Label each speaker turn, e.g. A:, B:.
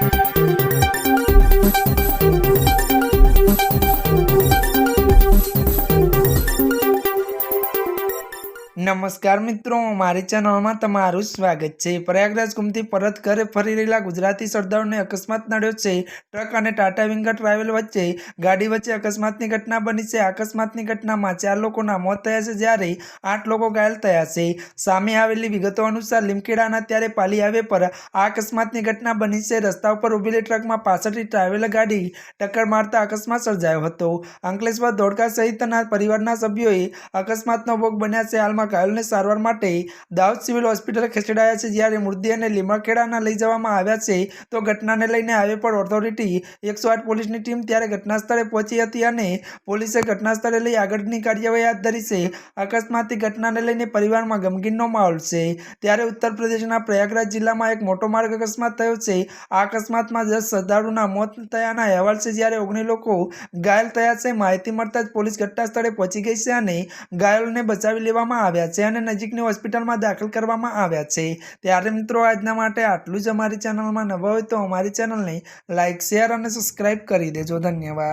A: Thank you. નમસ્કાર મિત્રો, મારી ચેનલમાં તમારું સ્વાગત છે. પ્રયાગરાજ ગુમથી પરત ઘરે ફરી રહેલા ગુજરાતી સરદારોને અકસ્માત નડ્યો છે. ટ્રક અને ટાટા વિંગર ટ્રાવેલ વચ્ચે ગાડી વચ્ચે અકસ્માતની ઘટના બની છે. અકસ્માતની ઘટનામાં ચાર લોકોના મોત થયા છે જ્યારે આઠ લોકો ઘાયલ થયા છે. સામે આવેલી વિગતો અનુસાર લીમખેડાના ત્યારે પાલી હાઈવે પર આ અકસ્માતની ઘટના બની છે. રસ્તા ઉપર ઊભેલી ટ્રકમાં પાછળથી ટ્રાવેલ ગાડી ટક્કર મારતા અકસ્માત સર્જાયો હતો. અંકલેશ્વર ધોળકા સહિતના પરિવારના સભ્યોએ અકસ્માતનો ભોગ બન્યા છે. હાલમાં ઘાયલોને સારવાર માટે દાઉદ સિવિલ હોસ્પિટલ ખસેડાયા છે. જ્યારે મૃતદેહને લીમખેડાના લઈ જવામાં આવ્યા છે, તો ઘટનાને લઈને હાઈવે પર ઓથોરિટી એકસો આઠ પોલીસની ટીમ ત્યારે ઘટના સ્થળે પહોંચી હતી અને પોલીસે ઘટના સ્થળે લઈ આગળની કાર્યવાહી હાથ ધરી છે. અકસ્માતની ઘટનાને લઈને પરિવારમાં ગમગીનનો માહોલ છે. ત્યારે ઉત્તર પ્રદેશના પ્રયાગરાજ જિલ્લામાં એક મોટો માર્ગ અકસ્માત થયો છે. આ અકસ્માતમાં દસ શ્રદ્ધાળુના મોત થયાના અહેવાલ છે. જ્યારે ઓગણી લોકો ઘાયલ થયા છે, માહિતી મળતા જ પોલીસ ઘટના સ્થળે પહોંચી ગઈ છે અને ઘાયલોને બચાવી લેવામાં આવ્યા છે અને નજીકની હોસ્પિટલમાં દાખલ કરવામાં આવ્યા છે. ત્યારે મિત્રો, આજના માટે આટલું જ અમારી ચેનલમાં નવા હોય તો અમારી ચેનલને લાઇક શેર અને સબસ્ક્રાઈબ કરી દેજો. ધન્યવાદ.